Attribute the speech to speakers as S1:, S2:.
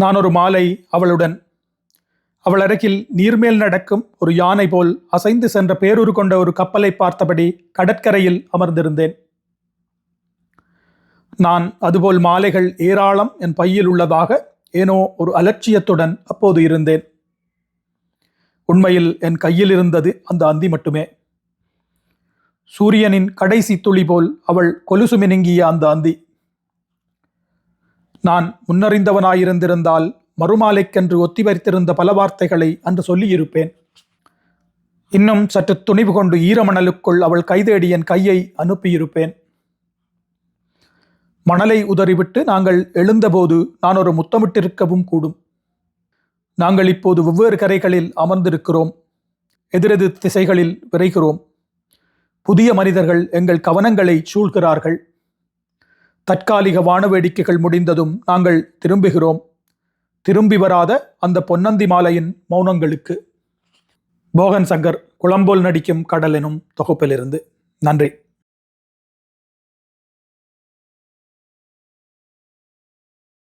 S1: நான் ஒரு மாலை அவளுடன். அவள் அருகில் நீர்மேல் நடக்கும் ஒரு யானை போல் அசைந்து சென்ற பேரூர் கொண்ட ஒரு கப்பலை பார்த்தபடி கடற்கரையில் அமர்ந்திருந்தேன். நான் அதுபோல் மாலைகள் ஏராளம் என் பையில் உள்ளதாக ஏனோ ஒரு அலட்சியத்துடன் அப்போது இருந்தேன். உண்மையில் என் கையில் இருந்தது அந்த அந்தி மட்டுமே. சூரியனின் கடைசி துளி போல் அவள் கொலுசு மினுங்கிய அந்த அந்தி. நான் முன்னறிந்தவனாயிருந்திருந்தால் மறுமாலைக்கென்று ஒத்தி வைத்திருந்த பல வார்த்தைகளை அன்று சொல்லியிருப்பேன். இன்னும் சற்று துணிவு கொண்டு ஈரமணலுக்குள் அவள் கைதேடி என் கையை அனுப்பியிருப்பேன். மணலை உதறிவிட்டு நாங்கள் எழுந்தபோது நான் ஒரு முத்தமிட்டிருக்கவும் கூடும். நாங்கள் இப்போது வெவ்வேறு கரைகளில் அமர்ந்திருக்கிறோம். எதிரெதிர் திசைகளில் விரைகிறோம். புதிய மனிதர்கள் எங்கள் கவனங்களை சூழ்கிறார்கள். தற்காலிக வானவேடிக்கைகள் முடிந்ததும் நாங்கள் திரும்புகிறோம். திரும்பி வராத அந்த பொன்னந்தி மாலையின் மௌனங்களுக்கு. போகன் சங்கர் குளம்போல் நடிக்கும் கடல் எனும் தொகுப்பிலிருந்து. நன்றி.